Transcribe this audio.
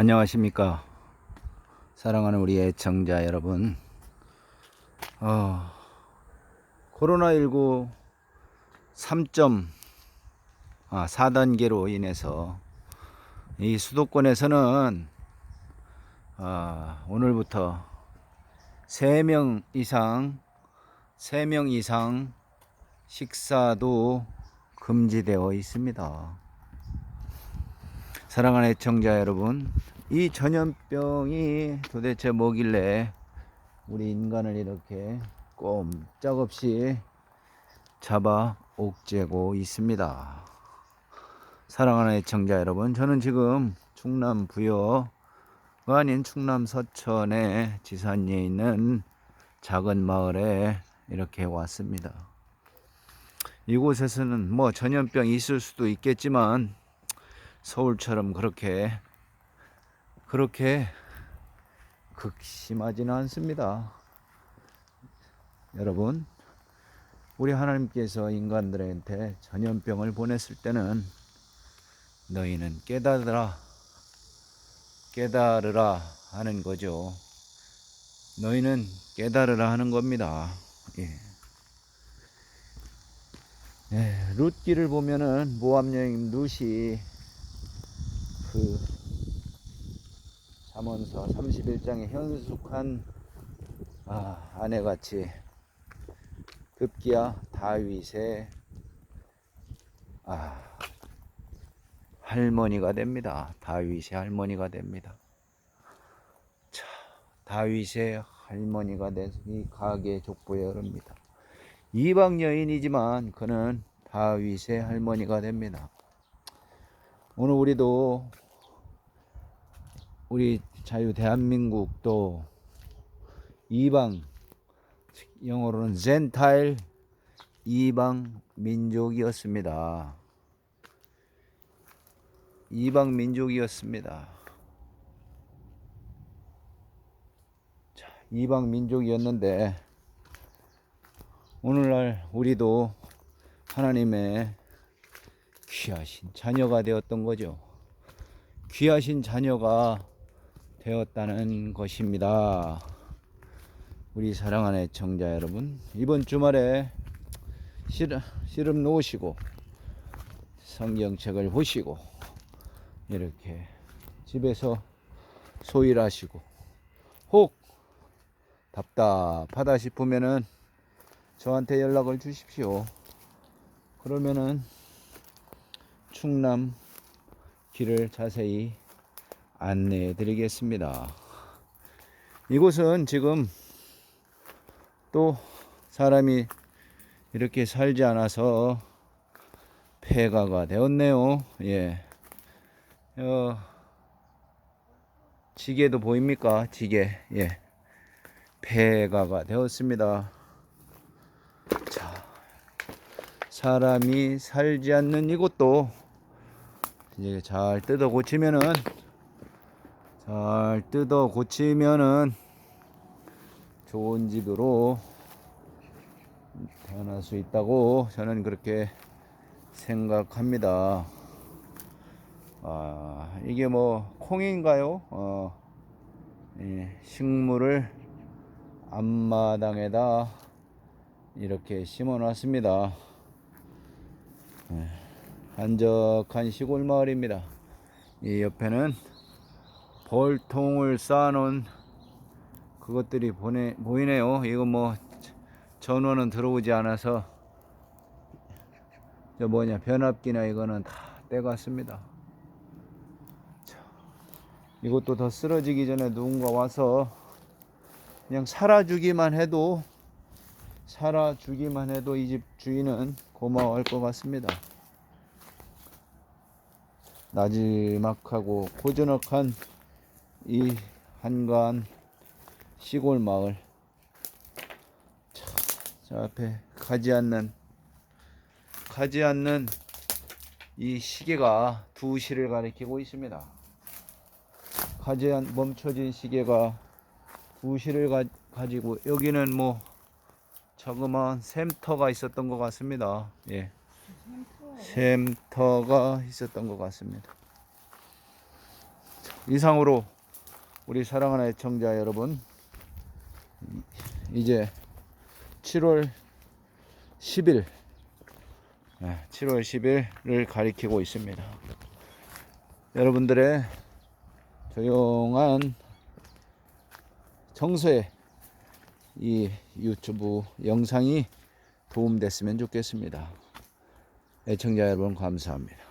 안녕하십니까. 사랑하는 우리 애청자 여러분. 어, 코로나19 3점, 아, 4단계로 인해서 이 수도권에서는 아, 오늘부터 3명 이상, 3명 이상 식사도 금지되어 있습니다. 사랑하는 애청자 여러분, 이 전염병이 도대체 뭐길래 우리 인간을 이렇게 꼼짝없이 잡아 옥죄고 있습니다. 사랑하는 애청자 여러분, 저는 지금 충남 부여가 아닌 충남 서천의 지산리에 있는 작은 마을에 이렇게 왔습니다. 이곳에서는 뭐 전염병이 있을 수도 있겠지만 서울처럼 그렇게 그렇게 극심하지는 않습니다. 여러분, 우리 하나님께서 인간들한테 전염병을 보냈을 때는 너희는 깨달으라, 깨달으라 하는 거죠. 너희는 깨달으라 하는 겁니다. 예. 예, 룻기를 보면은 모함 여인 룻이 그 잠언서 31장에 현숙한 아, 아내같이 급기야 다윗의 아, 할머니가 됩니다. 다윗의 할머니가 됩니다. 자, 다윗의 할머니가 된 이 가게 족보에 오릅니다. 이방 여인이지만 그는 다윗의 할머니가 됩니다. 오늘 우리도 우리 자유 대한민국도 이방 영어로는 젠타일 이방 민족이었습니다. 이방 민족이었습니다. 자, 이방 민족이었는데 오늘날 우리도 하나님의 귀하신 자녀가 되었던 거죠. 귀하신 자녀가 되었다는 것입니다. 우리 사랑하는 애청자 여러분, 이번 주말에 씨름, 씨름 놓으시고 성경책을 보시고 이렇게 집에서 소일하시고 혹 답답하다 싶으면은 저한테 연락을 주십시오. 그러면은 충남 길을 자세히 안내해 드리겠습니다. 이곳은 지금 또 사람이 이렇게 살지 않아서 폐가가 되었네요. 예. 어, 지게도 보입니까? 지게. 예. 폐가가 되었습니다. 자, 사람이 살지 않는 이곳도 이제 잘 뜯어 고치면은 잘 뜯어 고치면은 좋은 집으로 태어날 수 있다고 저는 그렇게 생각합니다. 아, 이게 뭐 콩인가요? 어, 예, 식물을 앞마당에다 이렇게 심어 놨습니다. 예, 한적한 시골 마을입니다. 이 옆에는 벌통을 쌓아놓은 그것들이 보내, 보이네요. 이거 뭐 전원은 들어오지 않아서 저 뭐냐 변압기나 이거는 다 떼갔습니다. 자, 이것도 더 쓰러지기 전에 누군가 와서 그냥 살아주기만 해도 살아주기만 해도 이 집 주인은 고마워할 것 같습니다. 나지막하고 고즈넉한 이 한간 시골 마을 자, 저 앞에 가지 않는 가지 않는 이 시계가 2시를 가리키고 있습니다. 가지 않 멈춰진 시계가 2시를 가, 가지고 여기는 뭐 자그마한 샘터가 있었던 것 같습니다. 예. 샘터가 있었던 것 같습니다. 이상으로 우리 사랑하는 애청자 여러분 이제 7월 10일 7월 10일을 가리키고 있습니다. 여러분들의 조용한 청소에 이 유튜브 영상이 도움됐으면 좋겠습니다. 애청자 여러분 감사합니다.